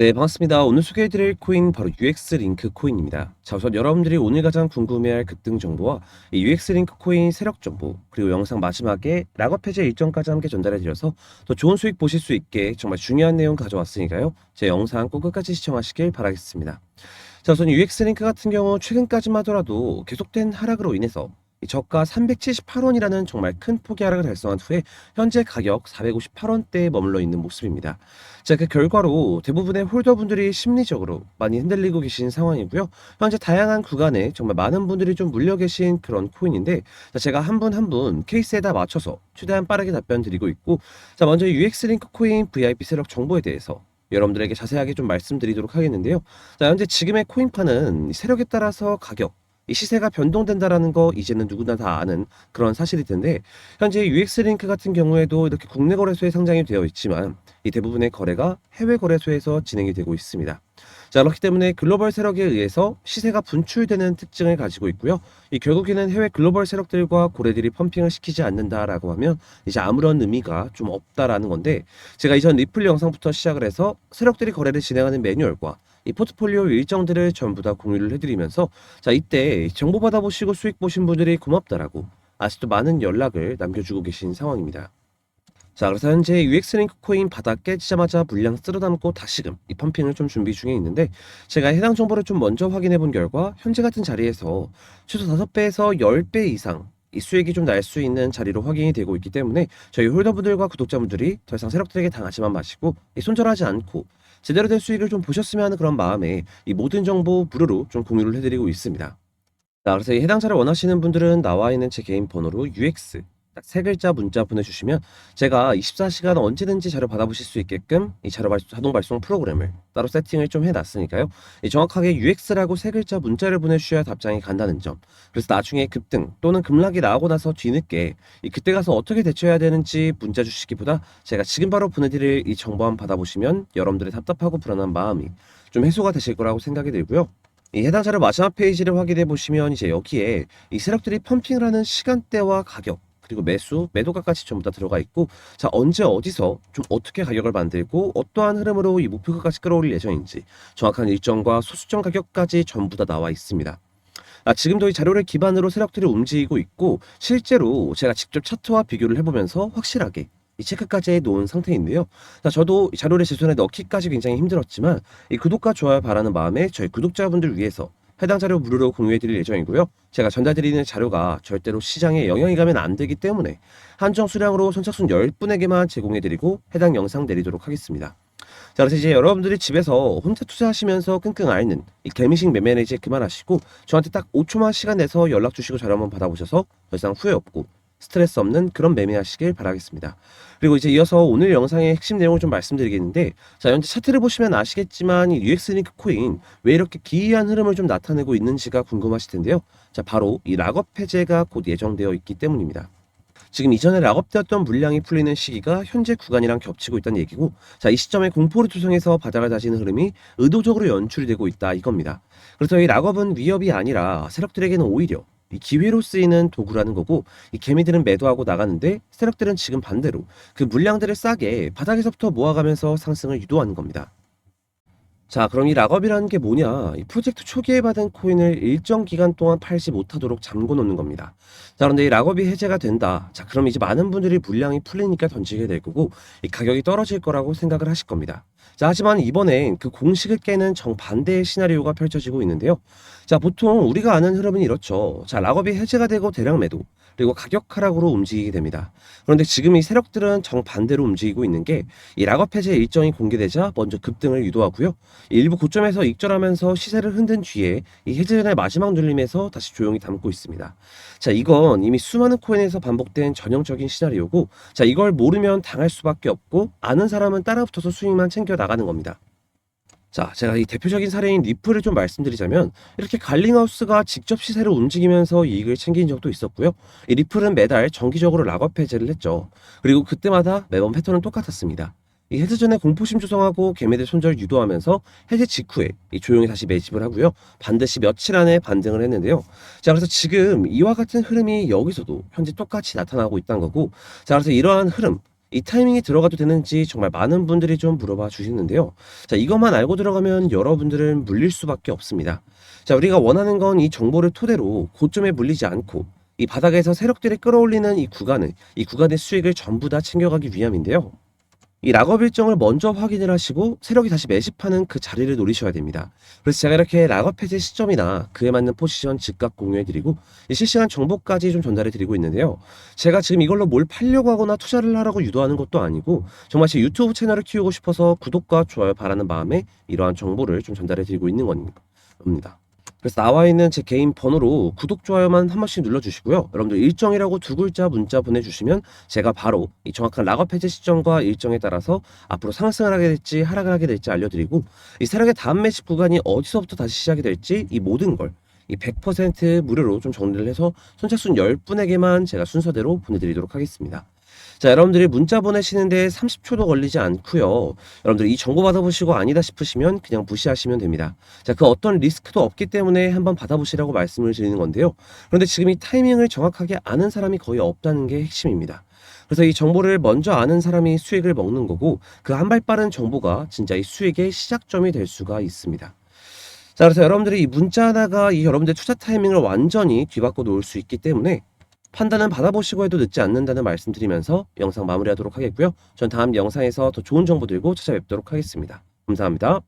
네, 반갑습니다. 오늘 소개해드릴 코인 바로 UX 링크 코인입니다. 자, 우선 여러분들이 오늘 가장 궁금해할 급등 정보와 이 UX 링크 코인 세력 정보 그리고 영상 마지막에 락업 해제 일정까지 함께 전달해드려서 더 좋은 수익 보실 수 있게 정말 중요한 내용 가져왔으니까요. 제 영상 꼭 끝까지 시청하시길 바라겠습니다. 자, 우선 UX 링크 같은 경우 최근까지만 하더라도 계속된 하락으로 인해서 이 저가 378원이라는 정말 큰 폭의 하락을 달성한 후에 현재 가격 458원대에 머물러 있는 모습입니다. 자, 그 결과로 대부분의 홀더분들이 심리적으로 많이 흔들리고 계신 상황이고요. 현재 다양한 구간에 정말 많은 분들이 좀 물려 계신 그런 코인인데, 자, 제가 한 분 한분 케이스에다 맞춰서 최대한 빠르게 답변 드리고 있고, 자, 먼저 UX 링크 코인 VIP 세력 정보에 대해서 여러분들에게 자세하게 좀 말씀드리도록 하겠는데요. 자, 현재 지금의 코인판은 세력에 따라서 가격, 이 시세가 변동된다라는 거 이제는 누구나 다 아는 그런 사실일 텐데 현재 UX 링크 같은 경우에도 이렇게 국내 거래소에 상장이 되어 있지만 이 대부분의 거래가 해외 거래소에서 진행이 되고 있습니다. 자, 그렇기 때문에 글로벌 세력에 의해서 시세가 분출되는 특징을 가지고 있고요. 이 결국에는 해외 글로벌 세력들과 고래들이 펌핑을 시키지 않는다라고 하면 이제 아무런 의미가 좀 없다라는 건데 제가 이전 리플 영상부터 시작을 해서 세력들이 거래를 진행하는 매뉴얼과 이 포트폴리오 일정들을 전부 다 공유를 해드리면서 자 이때 정보 받아보시고 수익 보신 분들이 고맙다라고 아직도 많은 연락을 남겨주고 계신 상황입니다. 자 그래서 현재 UX 링크 코인 바닥 깨지자마자 물량 쓸어담고 다시금 이 펌핑을 좀 준비 중에 있는데 제가 해당 정보를 좀 먼저 확인해 본 결과 현재 같은 자리에서 최소 5배에서 10배 이상 이 수익이 좀 날 수 있는 자리로 확인이 되고 있기 때문에 저희 홀더분들과 구독자분들이 더 이상 세력들에게 당하지만 마시고 이 손절하지 않고 제대로 된 수익을 좀 보셨으면 하는 그런 마음에 이 모든 정보 무료로 좀 공유를 해드리고 있습니다. 자, 그래서 이 해당 자료 원하시는 분들은 나와 있는 제 개인 번호로 UX 딱 세 글자 문자 보내주시면 제가 24시간 언제든지 자료 받아보실 수 있게끔 이 자료 발송, 자동 발송 프로그램을 따로 세팅을 좀 해놨으니까요. 이 정확하게 UX라고 세 글자 문자를 보내주셔야 답장이 간다는 점. 그래서 나중에 급등 또는 급락이 나오고 나서 뒤늦게 이 그때 가서 어떻게 대처해야 되는지 문자 주시기보다 제가 지금 바로 보내드릴 이 정보 한번 받아보시면 여러분들의 답답하고 불안한 마음이 좀 해소가 되실 거라고 생각이 들고요. 이 해당 자료 마지막 페이지를 확인해 보시면 이제 여기에 이 세력들이 펌핑을 하는 시간대와 가격 그리고 매수, 매도가까지 전부 다 들어가 있고 자 언제 어디서 좀 어떻게 가격을 만들고 어떠한 흐름으로 이 목표가까지 끌어올릴 예정인지 정확한 일정과 소수점 가격까지 전부 다 나와 있습니다. 아, 지금도 이 자료를 기반으로 세력들이 움직이고 있고 실제로 제가 직접 차트와 비교를 해보면서 확실하게 이 체크까지 해놓은 상태인데요. 자, 저도 이 자료를 제 손에 넣기까지 굉장히 힘들었지만 이 구독과 좋아요 바라는 마음에 저희 구독자분들 위해서 해당 자료 무료로 공유해 드릴 예정이고요. 제가 전달드리는 자료가 절대로 시장에 영향이 가면 안 되기 때문에 한정 수량으로 선착순 10분에게만 제공해 드리고 해당 영상 내리도록 하겠습니다. 자, 그래서 이제 여러분들이 집에서 혼자 투자하시면서 끙끙 앓는 이 개미식 매매는 이제 그만하시고 저한테 딱 5초만 시간 내서 연락 주시고 자료 한번 받아보셔서 더 이상 후회 없고 스트레스 없는 그런 매매하시길 바라겠습니다. 그리고 이제 이어서 오늘 영상의 핵심 내용을 좀 말씀드리겠는데, 자, 현재 차트를 보시면 아시겠지만 이 UX 링크 코인 왜 이렇게 기이한 흐름을 좀 나타내고 있는지가 궁금하실 텐데요. 자, 바로 이 락업 해제가 곧 예정되어 있기 때문입니다. 지금 이전에 락업되었던 물량이 풀리는 시기가 현재 구간이랑 겹치고 있다는 얘기고, 자, 이 시점에 공포를 투성해서 바닥을 다지는 흐름이 의도적으로 연출이 되고 있다 이겁니다. 그래서 이 락업은 위협이 아니라 세력들에게는 오히려 이 기회로 쓰이는 도구라는 거고 이 개미들은 매도하고 나가는데 세력들은 지금 반대로 그 물량들을 싸게 바닥에서부터 모아가면서 상승을 유도하는 겁니다. 자, 그럼 이 락업이라는 게 뭐냐? 이 프로젝트 초기에 받은 코인을 일정 기간 동안 팔지 못하도록 잠궈 놓는 겁니다. 자, 그런데 이 락업이 해제가 된다. 자, 그럼 이제 많은 분들이 물량이 풀리니까 던지게 될 거고, 이 가격이 떨어질 거라고 생각을 하실 겁니다. 자, 하지만 이번엔 그 공식을 깨는 정반대의 시나리오가 펼쳐지고 있는데요. 자, 보통 우리가 아는 흐름은 이렇죠. 자, 락업이 해제가 되고 대량 매도, 그리고 가격 하락으로 움직이게 됩니다. 그런데 지금 이 세력들은 정반대로 움직이고 있는 게 이 락업 해제 일정이 공개되자 먼저 급등을 유도하고요. 일부 고점에서 익절하면서 시세를 흔든 뒤에 이 해제 전의 마지막 눌림에서 다시 조용히 담고 있습니다. 자, 이건 이미 수많은 코인에서 반복된 전형적인 시나리오고, 자, 이걸 모르면 당할 수밖에 없고, 아는 사람은 따라붙어서 수익만 챙겨 나가는 겁니다. 자, 제가 이 대표적인 사례인 리플을 좀 말씀드리자면 이렇게 갈링하우스가 직접 시세를 움직이면서 이익을 챙긴 적도 있었고요. 이 리플은 매달 정기적으로 락업 해제를 했죠. 그리고 그때마다 매번 패턴은 똑같았습니다. 이 해제 전에 공포심 조성하고 개매들 손절 유도하면서 해제 직후에 이 조용히 다시 매집을 하고요. 반드시 며칠 안에 반등을 했는데요. 자, 그래서 지금 이와 같은 흐름이 여기서도 현재 똑같이 나타나고 있다는 거고, 자, 그래서 이러한 흐름, 이 타이밍이 들어가도 되는지 정말 많은 분들이 좀 물어봐 주시는데요. 자, 이것만 알고 들어가면 여러분들은 물릴 수밖에 없습니다. 자, 우리가 원하는 건 이 정보를 토대로 고점에 물리지 않고 이 바닥에서 세력들이 끌어올리는 이 구간을, 이 구간의 수익을 전부 다 챙겨가기 위함인데요. 이 락업 일정을 먼저 확인을 하시고 세력이 다시 매집하는 그 자리를 노리셔야 됩니다. 그래서 제가 이렇게 락업 해제 시점이나 그에 맞는 포지션 즉각 공유해드리고 이 실시간 정보까지 좀 전달해드리고 있는데요. 제가 지금 이걸로 뭘 팔려고 하거나 투자를 하라고 유도하는 것도 아니고 정말 제 유튜브 채널을 키우고 싶어서 구독과 좋아요 바라는 마음에 이러한 정보를 좀 전달해드리고 있는 겁니다. 그래서 나와 있는 제 개인 번호로 구독, 좋아요만 한 번씩 눌러주시고요. 여러분들 일정이라고 두 글자 문자 보내주시면 제가 바로 이 정확한 락업 해제 시점과 일정에 따라서 앞으로 상승을 하게 될지 하락을 하게 될지 알려드리고 이 세력의 다음 매집 구간이 어디서부터 다시 시작이 될지 이 모든 걸 이 100% 무료로 좀 정리를 해서 선착순 10분에게만 제가 순서대로 보내드리도록 하겠습니다. 자, 여러분들이 문자 보내시는데 30초도 걸리지 않고요. 여러분들 이 정보 받아보시고 아니다 싶으시면 그냥 무시하시면 됩니다. 자, 그 어떤 리스크도 없기 때문에 한번 받아보시라고 말씀을 드리는 건데요. 그런데 지금 이 타이밍을 정확하게 아는 사람이 거의 없다는 게 핵심입니다. 그래서 이 정보를 먼저 아는 사람이 수익을 먹는 거고 그 한 발 빠른 정보가 진짜 이 수익의 시작점이 될 수가 있습니다. 자, 그래서 여러분들이 이 문자 하나가 이 여러분들 투자 타이밍을 완전히 뒤바꿔 놓을 수 있기 때문에 판단은 받아보시고 해도 늦지 않는다는 말씀 드리면서 영상 마무리하도록 하겠고요. 전 다음 영상에서 더 좋은 정보 들고 찾아뵙도록 하겠습니다. 감사합니다.